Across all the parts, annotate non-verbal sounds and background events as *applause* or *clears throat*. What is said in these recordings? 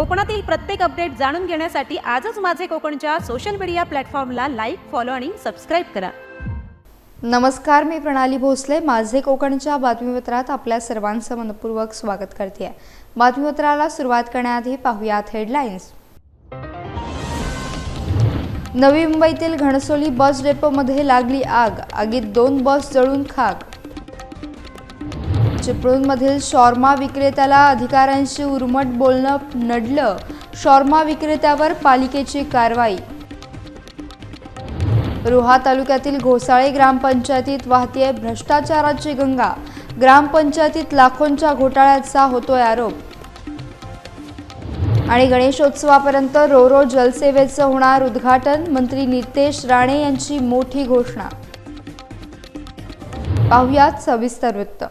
कोकणातील प्रत्येक अपडेट जाणून घेण्यासाठी आजच माझे कोकणच्या सोशल मीडिया प्लॅटफॉर्मला लाईक फॉलो आणि सबस्क्राईब करा. नमस्कार मी प्रणाली भोसले. माझे कोकणच्या बातमीपत्रात आपल्या सर्वांचं मनपूर्वक स्वागत करते बातमीपत्राला सुरुवात करण्याआधी पाहुयात हेडलाईन्स नवी मुंबईतील घणसोली बस डेपोमध्ये लागली आग. आगीत दोन बस जळून खाक. चिपळूणमधील शॉर्मा विक्रेत्याला अधिकाऱ्यांशी उर्मट बोलणं नडलं. शॉर्मा विक्रेत्यावर पालिकेची कारवाई. रोहा तालुक्यातील घोसाळे ग्रामपंचायतीत वाहतीये भ्रष्टाचाराची गंगा. ग्रामपंचायतीत लाखोंच्या घोटाळ्याचा होतोय आरोप. आणि गणेशोत्सवापर्यंत रोरो जलसेवेचं होणार उद्घाटन मंत्री नितेश राणे यांची मोठी घोषणा. पाहुयात सविस्तर वृत्त.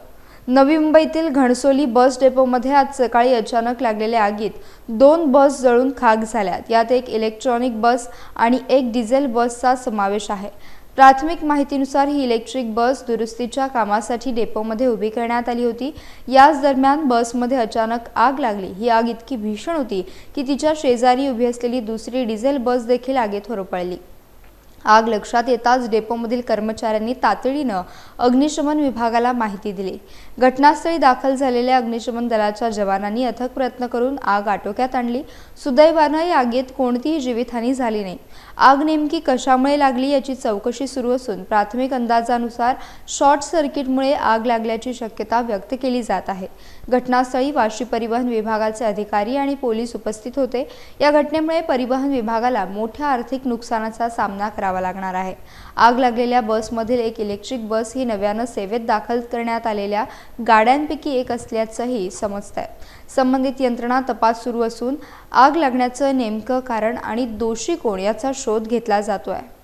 नवी मुंबईतील घणसोली बस डेपोमध्ये आज सकाळी अचानक लागलेल्या आगीत दोन बस जळून खाक झाल्यात. यात एक इलेक्ट्रॉनिक बस आणि एक डिझेल बसचा समावेश आहे. प्राथमिक माहितीनुसार ही इलेक्ट्रिक बस दुरुस्तीच्या कामासाठी डेपोमध्ये उभी करण्यात आली होती. याच दरम्यान बसमध्ये अचानक आग लागली. ही आग इतकी भीषण होती की तिच्या शेजारी उभी असलेली दुसरी डिझेल बस देखील आगीत होरपळली. आग लक्षात येताच डेपोमधील कर्मचाऱ्यांनी तातडीनं अग्निशमन विभागाला माहिती दिली. घटनास्थळी दाखल झालेल्या अग्निशमन दलाच्या जवानांनी अथक प्रयत्न करून आग आटोक्यात आणली. सुदैवानं या आगीत कोणतीही जीवितहानी झाली नाही. आग नेमकी कशामुळे लागली याची चौकशी सुरू असून प्राथमिक अंदाजानुसार शॉर्ट सर्किटमुळे आग लागल्याची शक्यता व्यक्त केली जात आहे. घटनास्थळी वाशी परिवहन विभागाचे अधिकारी आणि पोलीस उपस्थित होते. या घटनेमुळे परिवहन विभागाला मोठ्या आर्थिक नुकसानाचा सामना करावा लागणार आहे. आग लागलेल्या बसमधील एक इलेक्ट्रिक बस ही नव्यानं सेवेत दाखल करण्यात आलेल्या गाड्यांपैकी एक असल्याचंही समजतंय. संबंधित यंत्रणा तपास सुरू असून आग लागण्याचं नेमकं कारण आणि दोषी कोण याचा शोध घेतला जातो आहे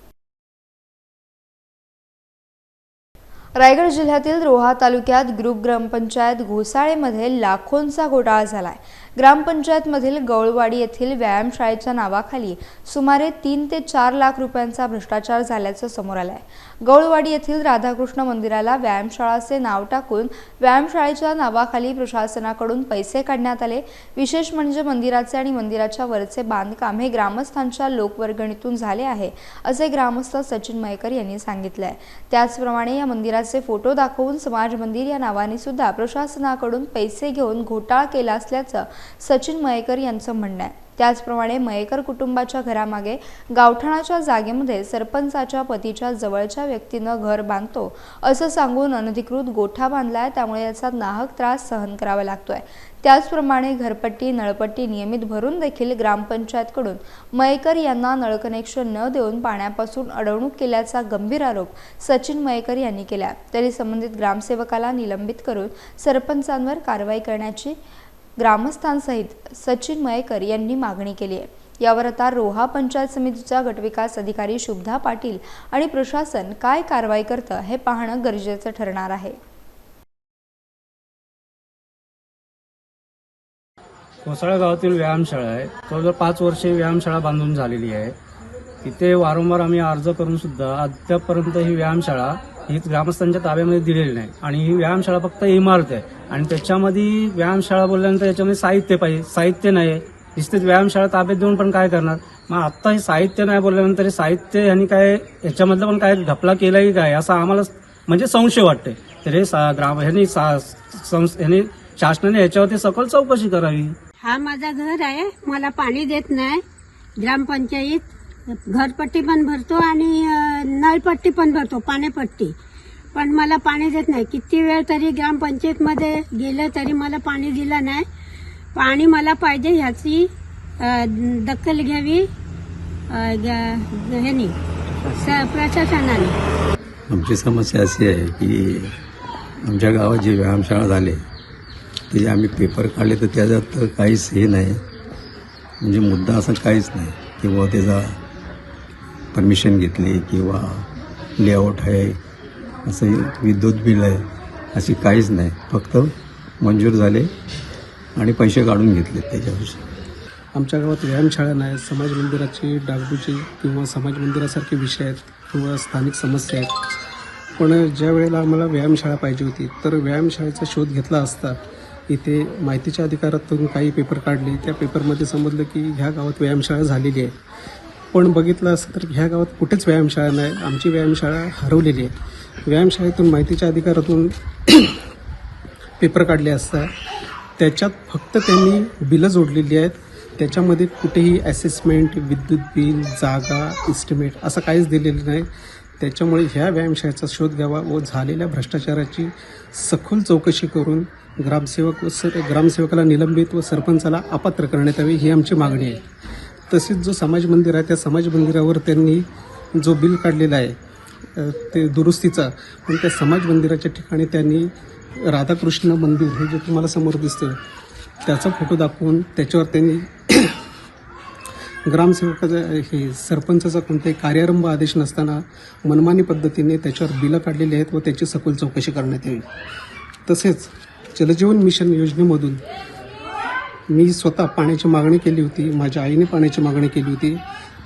रायगड जिल्ह्यातील रोहा तालुक्यात ग्रुप ग्रामपंचायत घोसाळेमध्ये लाखोंचा घोटाळा झाला आहे ग्रामपंचायतमधील गवळवाडी येथील व्यायामशाळेच्या नावाखाली सुमारे तीन ते चार लाख रुपयांचा भ्रष्टाचार झाल्याचं समोर आलंय. गवळवाडी येथील राधाकृष्ण मंदिराला व्यायामशाळाचे नाव टाकून व्यायामशाळेच्या नावाखाली प्रशासनाकडून पैसे काढण्यात आले. विशेष म्हणजे मंदिराचे आणि मंदिराच्या वरचे बांधकाम हे ग्रामस्थांच्या लोकवर्गणीतून झाले आहे असे ग्रामस्थ सचिन मयकर यांनी सांगितलंय. त्याचप्रमाणे या मंदिराचे फोटो दाखवून समाज मंदिर या नावाने सुद्धा प्रशासनाकडून पैसे घेऊन घोटाळा केला असल्याचं सचिन मयेकर यांचं म्हणणं आहे. त्याचप्रमाणे मयेकर कुटुंबाच्या घरामागे गावठाणाच्या जागेमध्ये सरपंचाच्या पतीच्या जवळच्या व्यक्तीनं घर बांधतो असं सांगून अनधिकृत गोठा बांधलाय त्यामुळे याचा नाहक त्रास सहन करावा लागतोय. त्याचप्रमाणे घरपट्टी नळपट्टी नियमित भरून देखील ग्रामपंचायतकडून मयेकर यांना नळ कनेक्शन न देऊन पाण्यापासून अडवणूक केल्याचा गंभीर आरोप सचिन मयेकर यांनी केला तरी संबंधित ग्रामसेवकाला निलंबित करून सरपंचांवर कारवाई करण्याची ग्रामस्थांसहित सचिन मयेकर यांनी मागणी केली आहे. यावर आता रोहा पंचायत समितीचा गटविकास अधिकारी शुभदा पाटील आणि प्रशासन काय कारवाई करतं हे पाहणं गरजेचं ठरणार आहे. कोसळा गावातील व्यायामशाळा आहे. जवळजवळ पाच वर्षे व्यायामशाळा बांधून झालेली आहे. तिथे वारंवार आम्ही अर्ज करून सुद्धा अद्यापपर्यंत ही व्यायामशाळा ही ग्रामस्थांच्या ताब्यामध्ये दिलेली नाही आणि ही व्यायामशाळा फक्त इमारत आहे. आणि त्याच्यामध्ये व्यायामशाळा बोलल्यानंतर याच्यामध्ये साहित्य पाहिजे. साहित्य नाही आहे निश्चित व्यायामशाळा ताब्यात देऊन पण काय करणार? मग आत्ता हे साहित्य नाही बोलल्यानंतर हे साहित्य ह्यांनी काय याच्यामधलं पण काय घपला केला की काय? असा आम्हाला म्हणजे संशय वाटते तर हे सा- ग्राम ह्यांनी सा- संस- ह्यांनी शासनाने याच्यावरती सखोल चौकशी करावी. हा माझा घर आहे. मला पाणी देत नाही. ग्रामपंचायत घरपट्टी पण भरतो आणि नळपट्टी पण भरतो पाणीपट्टी. पण मला पाणी देत नाही. किती वेळ तरी ग्रामपंचायतमध्ये गेलं तरी मला पाणी दिलं नाही. पाणी मला पाहिजे ह्याची दखल घ्यावी ह्यानी प्रशासनाने. आमची समस्या अशी आहे की आमच्या गावात जी व्यायामशाळा झाली त्याचे आम्ही पेपर काढले तर त्याच्यात तर काहीच हे नाही. म्हणजे मुद्दा असा काहीच नाही. किंवा त्याचा परमिशन घेतली किंवा लेआउट आहे असं विद्युत बिल आहे अशी काहीच नाही. फक्त मंजूर झाले आणि पैसे काढून घेतले त्याच्याविषयी आमच्या गावात व्यायामशाळा नाही समाज मंदिराची डागडुजी किंवा समाज मंदिरासारखे विषय आहेत किंवा स्थानिक समस्या आहेत. पण ज्या वेळेला आम्हाला व्यायामशाळा पाहिजे होती तर व्यायामशाळेचा शोध घेतला असता इथे माहितीच्या अधिकारातून काही पेपर काढले. त्या पेपरमध्ये समजलं की ह्या गावात व्यायामशाळा झालेली आहे. पण बघितलं असं तर ह्या गावात कुठेच व्यायामशाळा नाही. आमची व्यायामशाळा हरवलेली आहे. व्यायामशाळेतून माहितीच्या अधिकारातून *clears throat* पेपर काढले असता त्याच्यात फक्त त्यांनी बिलं जोडलेली आहेत. त्याच्यामध्ये कुठेही ॲसेसमेंट विद्युत बिल जागा इस्टिमेट असं काहीच दिलेलं नाही. त्याच्यामुळे ह्या व्यायामशाळेचा शोध घ्यावा व झालेल्या भ्रष्टाचाराची सखोल चौकशी करून ग्रामसेवक व सर ग्रामसेवकाला निलंबित व सरपंचाला अपात्र करण्यात यावे ही आमची मागणी आहे. तसेच जो समाज मंदिर आहे त्या समाज मंदिरावर त्यांनी जो बिल काढलेला आहे ते दुरुस्तीचा पण त्या समाज मंदिराच्या ठिकाणी त्यांनी राधाकृष्ण मंदिर हे जे तुम्हाला समोर दिसतं त्याचा फोटो दाखवून त्याच्यावर त्यांनी ग्रामसेवकाचा हे सरपंचाचा कोणताही कार्यारंभ आदेश नसताना मनमानी पद्धतीने त्याच्यावर बिलं काढलेली आहेत व त्याची सखोल चौकशी करण्यात यावी तसेच जलजीवन मिशन योजनेमधून मी स्वतः पाण्याची मागणी केली होती माझ्या आईने पाण्याची मागणी केली होती.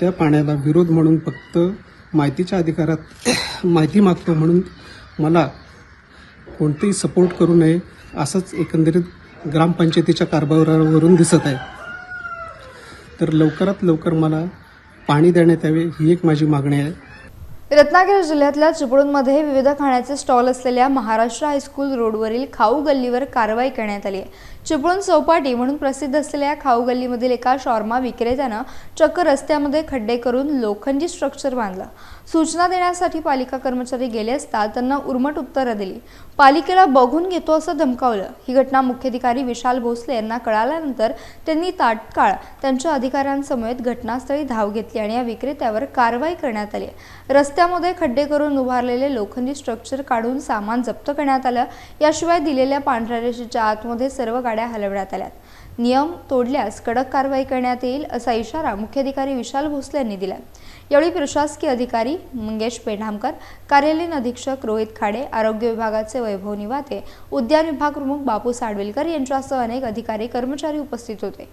त्या पाण्याला विरोध म्हणून फक्त माहितीच्या अधिकारात *clears throat* माहिती मागतो म्हणून मला कोणतेही सपोर्ट करू नये असंच एकंदरीत ग्रामपंचायतीच्या कारभारावरून दिसत आहे. तर लवकरात लवकर मला पाणी देण्यात यावे ही एक माझी मागणी आहे. रत्नागिरी जिल्ह्यातल्या चिपळूणमध्ये विविध खाण्याचे स्टॉल असलेल्या महाराष्ट्र हायस्कूल रोडवरील खाऊ गल्लीवर कारवाई करण्यात आली आहे. चिपळूण चौपाटी म्हणून प्रसिद्ध असलेल्या खाऊ गल्लीमधील एका शॉर्मा विक्रेत्यानं चक्क रस्त्यामध्ये खड्डे करून लोखंडी स्ट्रक्चर बांधलं. सूचना देण्यासाठी पालिका कर्मचारी गेले असता त्यांना उर्मट उत्तरं दिली. पालिकेला बघून घेतो असं धमकावलं. ही घटना मुख्याधिकारी विशाल भोसले यांना कळाल्यानंतर त्यांनी तात्काळ त्यांच्या अधिकाऱ्यांसमवेत घटनास्थळी धाव घेतली आणि या विक्रेत्यावर कारवाई करण्यात आली. रस्त्यामध्ये खड्डे करून उभारलेले लोखंडी स्ट्रक्चर काढून सामान जप्त करण्यात आलं. याशिवाय दिलेल्या पांढऱ्या रेषेच्या आतमध्ये सर्व गाड्या हलवण्यात आल्यात. नियम तोडल्यास कडक कारवाई करण्यात येईल असा इशारा मुख्याधिकारी विशाल भोसले यांनी दिला यावेळी प्रशासकीय अधिकारी मंगेश पेढामकर कार्यालयीन अधीक्षक रोहित खाडे आरोग्य विभागाचे वैभव निवाते उद्यान विभाग प्रमुख बापू साडवेलकर यांच्यासह अनेक अधिकारी कर्मचारी उपस्थित होते.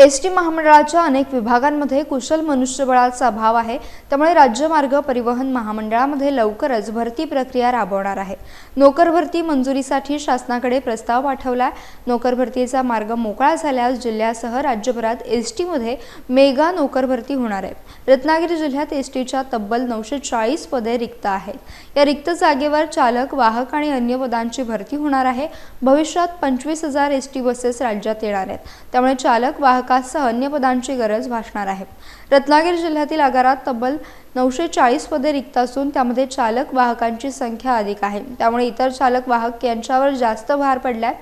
एस टी महामंडळाच्या अनेक विभागांमध्ये कुशल मनुष्यबळाचा अभाव आहे. त्यामुळे राज्य मार्ग परिवहन महामंडळामध्ये लवकरच भरती प्रक्रिया राबवणार आहे. नोकर भरती मंजुरीसाठी शासनाकडे प्रस्ताव पाठवला नोकर भरतीचा मार्ग मोकळा झाल्यास जिल्ह्यासह राज्यभरात एस टीमध्ये मेगा नोकर भरती होणार आहे. रत्नागिरी जिल्ह्यात एस टीच्या तब्बल नऊशे चाळीस पदे रिक्त आहेत. या रिक्त जागेवर चालक वाहक आणि अन्य पदांची भरती होणार आहे. भविष्यात पंचवीस हजार एस टी बसेस राज्यात येणार आहेत. त्यामुळे चालक वाहक वाहकासह अन्य पदांची गरज भासणार आहे. रत्नागिरी जिल्ह्यातील आगारात तब्बल नऊशे चाळीस पदे रिक्त असून त्यामध्ये चालक वाहकांची संख्या अधिक आहे. त्यामुळे इतर चालक वाहक यांच्यावर जास्त भार पडलाय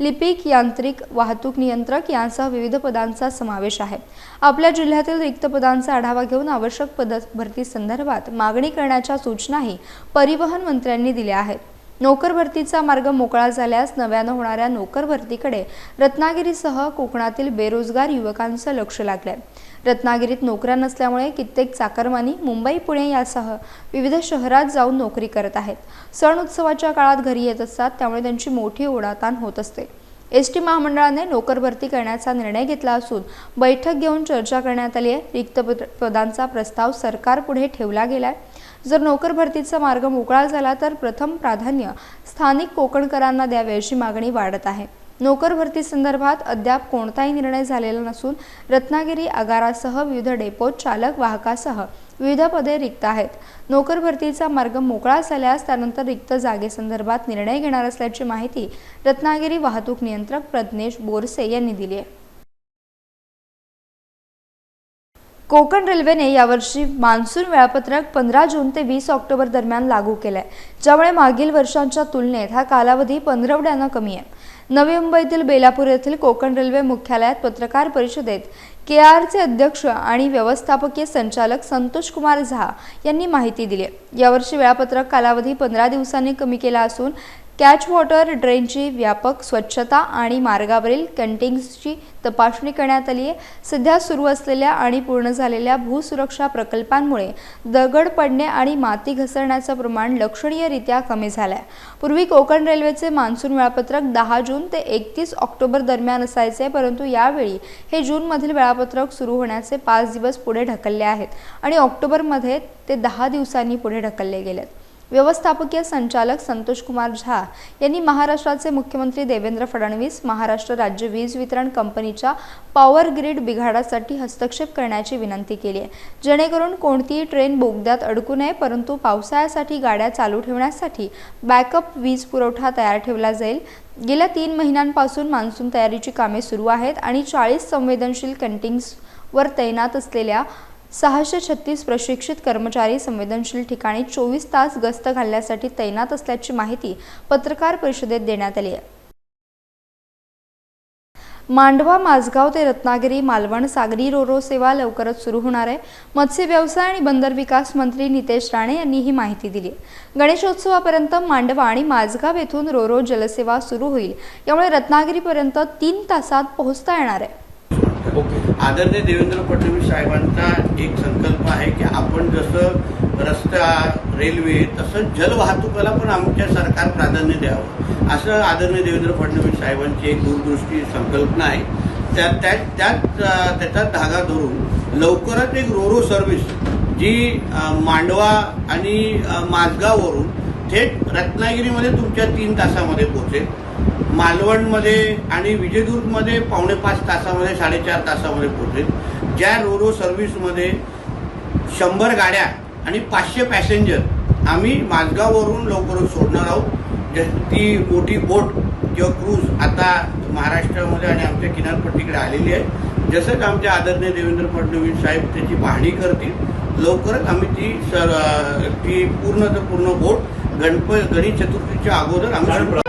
लिपिक यांत्रिक वाहतूक नियंत्रक यांसह विविध पदांचा समावेश आहे. आपल्या जिल्ह्यातील रिक्त पदांचा आढावा घेऊन आवश्यक पद भरती संदर्भात मागणी करण्याच्या सूचनाही परिवहन मंत्र्यांनी दिल्या आहेत. नोकर भरतीचा मार्ग मोकळा झाल्यास नव्यानं होणाऱ्या नोकर भरतीकडे रत्नागिरीसह कोकणातील बेरोजगार युवकांचं लक्ष लागलंय. रत्नागिरीत नोकऱ्या नसल्यामुळे कित्येक चाकरमानी मुंबई पुणे यासह विविध शहरात जाऊन नोकरी करत आहेत. सण उत्सवाच्या काळात घरी येत असतात त्यामुळे त्यांची मोठी ओढाताण होत असते. एस टी महामंडळाने नोकर भरती करण्याचा निर्णय घेतला असून बैठक घेऊन चर्चा करण्यात आली आहे. रिक्त पद- पदांचा प्रस्ताव सरकारपुढे ठेवला गेला आहे जर नोकर भरतीचा मार्ग मोकळा झाला तर प्रथम प्राधान्य स्थानिक कोकणकरांना द्यावे अशी मागणी वाढत आहे. नोकर भरती संदर्भात अद्याप कोणताही निर्णय झालेला नसून रत्नागिरी आगारासह विविध डेपोत चालक वाहकासह विविध पदे रिक्त आहेत. नोकर भरतीचा मार्ग मोकळा झाल्यास त्यानंतर रिक्त जागेसंदर्भात निर्णय घेणार असल्याची माहिती रत्नागिरी वाहतूक नियंत्रक प्रज्ञेश बोरसे यांनी दिली आहे. कोकण रेल्वेने यावर्षी मान्सून वेळापत्रक पंधरा जून ते वीस ऑक्टोबर दरम्यान लागू केलं आहे ज्यामुळे मागील वर्षांच्या तुलनेत हा कालावधी पंधरवड्यानं कमी आहे. नवी मुंबईतील बेलापूर येथील कोकण रेल्वे मुख्यालयात पत्रकार परिषदेत के आरचे अध्यक्ष आणि व्यवस्थापकीय संचालक संतोष कुमार झा यांनी माहिती दिली आहे. यावर्षी वेळापत्रक कालावधी पंधरा दिवसांनी कमी केला असून कॅच वॉटर ड्रेनची व्यापक स्वच्छता आणि मार्गावरील कंटिंग्सची तपासणी करण्यात आली आहे सध्या सुरू असलेल्या आणि पूर्ण झालेल्या भूसुरक्षा प्रकल्पांमुळे दगड पडणे आणि माती घसरण्याचं प्रमाण लक्षणीयरित्या कमी झालं आहे पूर्वी कोकण रेल्वेचे मान्सून वेळापत्रक दहा जून ते एकतीस ऑक्टोबर दरम्यान असायचे परंतु यावेळी हे जूनमधील वेळापत्रक सुरू होण्याचे पाच दिवस पुढे ढकलले आहेत आणि ऑक्टोबरमध्ये ते दहा दिवसांनी पुढे ढकलले गेलेत. व्यवस्थापकीय संचालक संतोष कुमार झा यांनी महाराष्ट्राचे मुख्यमंत्री देवेंद्र फडणवीस महाराष्ट्र राज्य वीज वितरण कंपनीच्या पॉवर ग्रीड बिघाडासाठी हस्तक्षेप करण्याची विनंती केली आहे. जेणेकरून कोणतीही ट्रेन बोगद्यात अडकू नये परंतु पावसाळ्यासाठी गाड्या चालू ठेवण्यासाठी बॅकअप वीज पुरवठा तयार ठेवला जाईल. गेल्या तीन महिन्यांपासून मान्सून तयारीची कामे सुरू आहेत आणि चाळीस संवेदनशील कंटिंग्सवर तैनात असलेल्या सहाशे छत्तीस प्रशिक्षित कर्मचारी संवेदनशील ठिकाणी चोवीस तास गस्त घालण्यासाठी तैनात असल्याची माहिती पत्रकार परिषदेत देण्यात आली आहे. मांडवा माझगाव ते रत्नागिरी मालवण सागरी रोरो सेवा लवकरच सुरू होणार आहे. मत्स्य व्यवसाय आणि बंदर विकास मंत्री नितेश राणे यांनी ही माहिती दिली आहे. गणेशोत्सवापर्यंत मांडवा आणि माझगाव येथून रोरो जलसेवा सुरू होईल. यामुळे रत्नागिरीपर्यंत तीन तासात पोहोचता येणार आहे. आदरणीय देवेंद्र फडणवीस साहेबांचा एक संकल्प आहे की आपण जसं रस्ता रेल्वे तसं जलवाहतुकाला पण आमच्या सरकार प्राधान्य द्यावं. असं आदरणीय देवेंद्र फडणवीस साहेबांची एक दूरदृष्टी संकल्पना आहे. त्या त्या त्यात त्याचा धागा धरून लवकरच एक रोरो सर्व्हिस जी मांडवा आणि माझगाववरून थेट रत्नागिरीमध्ये तुमच्या तीन तासामध्ये पोहोचेल. मालवणमध्ये आणि विजयदुर्गमध्ये पावणे पाच तासामध्ये साडेचार तासामध्ये पोहोचेल. ज्या रोरो सर्व्हिसमध्ये शंभर गाड्या आणि पाचशे पॅसेंजर आम्ही माझगाववरून लवकरच सोडणार आहोत. ज- ती मोठी बोट किंवा क्रूज आता महाराष्ट्रामध्ये आणि आमच्या किनारपट्टीकडे आलेली आहे. जसंच आमच्या आदरणीय देवेंद्र फडणवीस साहेब त्याची पाहणी करतील लवकरच आम्ही ती सर ती पूर्ण पूर्ण बोट गणप गणेश चतुर्थीच्या अगोदर आम्ही